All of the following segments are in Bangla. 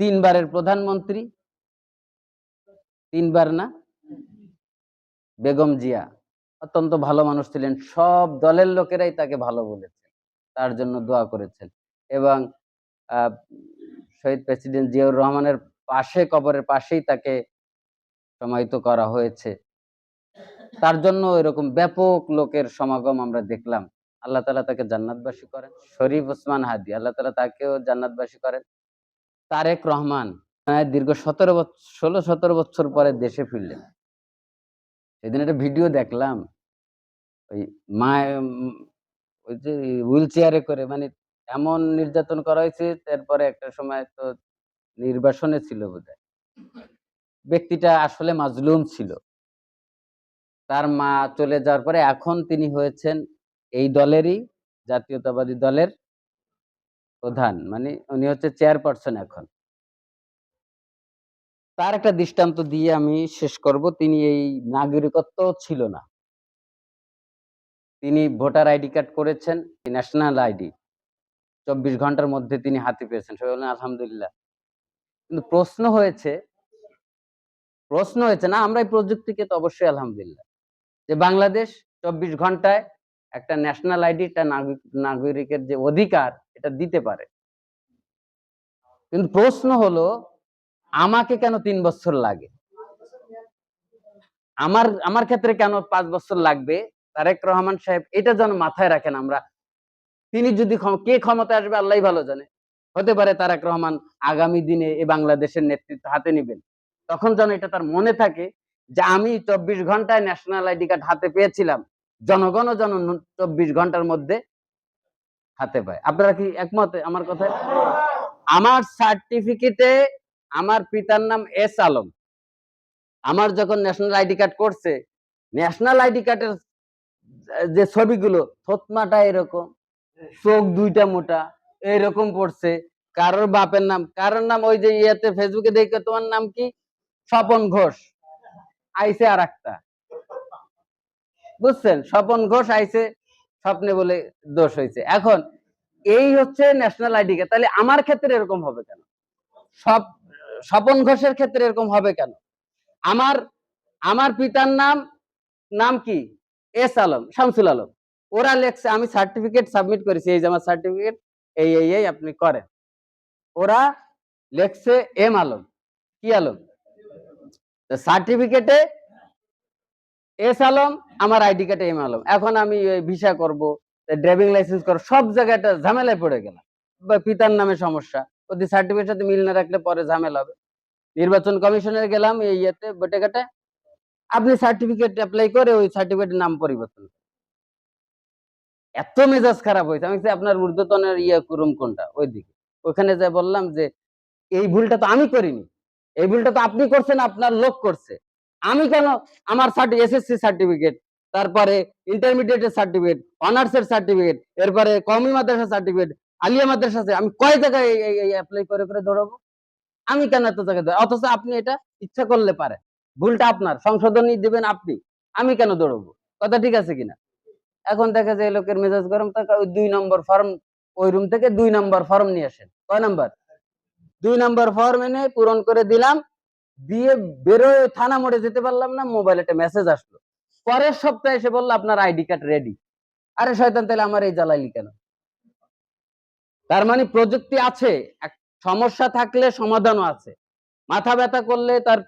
তিনবারের প্রধানমন্ত্রী? তিনবার না? বেগম জিয়া। অত্যন্ত ভালো মানুষ ছিলেন। সব দলের লোকেরাই তাকে ভালো বলেছেন। তার জন্য দোয়া করেছেন। এবং শহীদ প্রেসিডেন্ট জিয়াউর রহমানের পাশে, কবরের পাশেই তাকে সমাহিত করা হয়েছে। তার জন্য এরকম ব্যাপক লোকের সমাগম আমরা দেখলাম। আল্লাহ তালা তাকে জান্নাতবাসী করেন। শরীফ ওসমান হাদি, আল্লাহ তালা তাকেও জান্নাতবাসী করেন। তারেক রহমান দীর্ঘ সতেরো বছর ষোলো, সতেরো বছর পরে দেশে ফিরলেন। সেদিন একটা ভিডিও দেখলাম। ওই মা ওই যে হুইল চেয়ারে করে মানে এমন নির্যাতন করা হয়েছে তারপরে একটা সময় তো নির্বাসনে ছিল বোধহয়। ব্যক্তিটা আসলে মাজলুম ছিল। তার মা চলে যাওয়ার পরে এখন তিনি হয়েছেন এই দলেরই, জাতীয়তাবাদী দলের প্রধান মানে উনি হচ্ছে চেয়ারপারসন এখন। তার একটা দৃষ্টান্ত দিয়ে আমি শেষ করব, তিনি এই নাগরিকত্ব ছিল না। তিনি ভোটার আইডি কার্ড করেছেন ন্যাশনাল আইডি। চব্বিশ ঘণ্টার মধ্যে তিনি হাতে পেয়েছেন, সবাই বললেন, আলহামদুলিল্লাহ। কিন্তু প্রশ্ন হয়েছে প্রশ্ন হয়েছে না, আমরা এই প্রযুক্তিকে তো অবশ্যই আলহামদুলিল্লাহ, যে বাংলাদেশ চব্বিশ ঘন্টায় একটা ন্যাশনাল আইডি একটা নাগরিকের যে অধিকার, এটা দিতে পারে। কিন্তু প্রশ্ন হলো, আমাকে কেন তিন বছর লাগে? আমার আমার ক্ষেত্রে কেন পাঁচ বছর লাগবে? তারেক রহমান সাহেব, এটা যেন মাথায় রাখেন আমরা। তিনি যদি কে ক্ষমতায় আসবে আল্লাহ ভালো জানে। হতে পারে তারেক রহমান আগামী দিনে এই বাংলাদেশের নেতৃত্ব হাতে নেবেন। তখন যেন এটা তার মনে থাকে যে, আমি চব্বিশ ঘন্টায় ন্যাশনাল আইডি কার্ড হাতে পেয়েছিলাম। জনগণও যেন চব্বিশ ঘণ্টার মধ্যে হাতে পায়। আপনারা কি একমত আমার কথায়? আমার সার্টিফিকেটে আমার পিতার নাম এস আলম। আমার যখন ন্যাশনাল আইডি কার্ড করছে ন্যাশনাল আইডি কার্ডের যে ছবিগুলো, থতমাটা এরকম, চোখ দুইটা মোটা, এরকম পড়ছে। কারোর বাপের নাম, কারোর নাম ওই যে ইয়েতে ফেসবুকে দেখে তোমার নাম কি? স্বপন ঘোষ। আইসে আর একটা বুঝছেন? স্বপন ঘোষ আইসে স্বপ্নে বলে দোষ হয়েছে এখন, এই হচ্ছে ন্যাশনাল আইডি কার্ড তাহলে আমার ক্ষেত্রে এরকম হবে কেন? সব, স্বপন ঘোষের ক্ষেত্রে এরকম হবে কেন? আমার আমার পিতার নাম নাম কি? এস আলম, শামসুল আলম। ওরা লেখছে, আমি সার্টিফিকেট সাবমিট করেছি। এই যে আমার সার্টিফিকেট এই এই এই আপনি করেন। ওরা লেখছে এম আলম। কি আলম? সার্টিফিকেটে এস আলম আমার আইডি কার্ডে এম আলম এখন আমি ভিসা করব ড্রাইভিং লাইসেন্স করব, সব জায়গায় একটা ঝামেলায় পড়ে গেলাম। বা পিতার নামে সমস্যা ওদি সার্টিফিকেট সাথে মিল না রাখলে পরে ঝামেলা হবে। নির্বাচন কমিশনে গেলাম এই ইয়েতে, বটে ঘাটে। আপনি সার্টিফিকেট অ্যাপ্লাই করে ওই সার্টিফিকেটের নাম পরিবর্তন এত মেজাজ খারাপ হয়েছে। আমি আপনার ঊর্ধ্বতনের ইয়ে কুরুম কোনটা? ওই দিকে ওখানে যা বললাম যে, এই ভুলটা তো আমি করিনি। এই ভুলটা তো আপনি করছেন, আপনার লোক করছে। আমি কেন আমার এসএসসি সার্টিফিকেট তারপরে ইন্টারমিডিয়েটের সার্টিফিকেট অনার্সের সার্টিফিকেট এরপরে কমি মাদ্রাসা সার্টিফিকেট আলিয়া মাদ্রাসা আছে, আমি কয় জায়গায় অ্যাপ্লাই করে করে দৌড়াবো? আমি কেন এত জায়গায়? অথচ আপনি এটা ইচ্ছা করলে পারেন। ভুলটা আপনার সংশোধনী দিবেন আপনি আমি কেন দৌড়বো? কথা ঠিক আছে কিনা? এখন দেখা যায় লোকের মেজাজ গরম থাকে ওই দুই নম্বর ফর্ম ওই রুম থেকে দুই নম্বর ফর্ম নিয়ে আসেন। কয় নাম্বার? দুই নম্বর ফর্ম এনে পূরণ করে দিলাম দিয়ে বেরোয় থানা মোড়ে যেতে পারলাম না মোবাইলে একটা মেসেজ আসলো। পরের সপ্তাহে এসে বলল, আপনার আইডি কার্ড রেডি আরে শয়তান, তাহলে আমার এই জ্বালাইলি কেন? তার মানে প্রযুক্তি আছে সমস্যা থাকলে সমাধানও আছে। মাথা ব্যথা করলে তার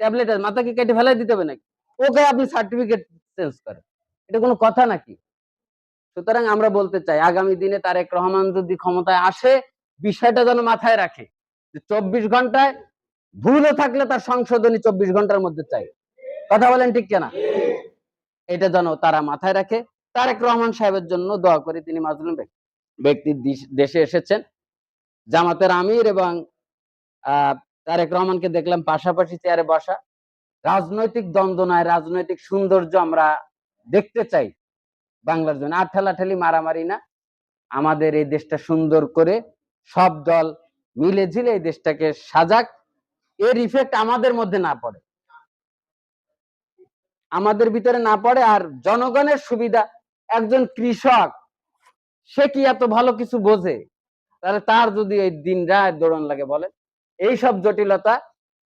ট্যাবলেট মাথাকে কেটে ফেলাই দিতে হবে নাকি? ওকে আপনি সার্টিফিকেট চেঞ্জ করেন। এটা কোনো কথা নাকি? সুতরাং আমরা বলতে চাই, আগামী দিনে তারেক রহমান যদি ক্ষমতায় আসে, বিষয়টা যেন মাথায় রাখে যে চব্বিশ ঘন্টায় ভুলও থাকলে তার সংশোধনী চব্বিশ ঘণ্টার মধ্যে চাই। কথা বলেন ঠিক কেনা? এটা যেন তারা মাথায় রাখে। তারেক রহমান সাহেবের জন্য দোয়া করি তিনি মাজলুম ব্যক্তির দেশে এসেছেন। জামাতের আমির এবং তারেক রহমানকে দেখলাম পাশাপাশি চেয়ারে বসা। রাজনৈতিক দ্বন্দ্ব নয়, রাজনৈতিক সৌন্দর্য আমরা দেখতে চাই বাংলার জন্য। আর ঠেলাঠেলি মারামারি না। আমাদের এই দেশটা সুন্দর করে সব দল মিলে ঝিলে এই দেশটাকে সাজাক। এর ইফেক্ট আমাদের মধ্যে না পড়ে। আমাদের ভিতরে না পড়ে আর জনগণের সুবিধা একজন কৃষক, সে কি এত ভালো কিছু বোঝে? তাহলে তার যদি এই দিন রাত দৌড়ন লাগে বলে এই সব জটিলতা,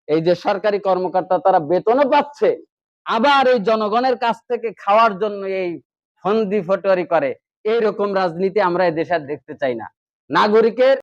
এই যে সরকারি কর্মকর্তা তারা বেতনও পাচ্ছে, আবার এই জনগণের কাছ থেকে খাওয়ার জন্য এই ফন্দি ফটোয়ারি করে, এইরকম রাজনীতি আমরা দেশে দেখতে চাই না। নাগরিকের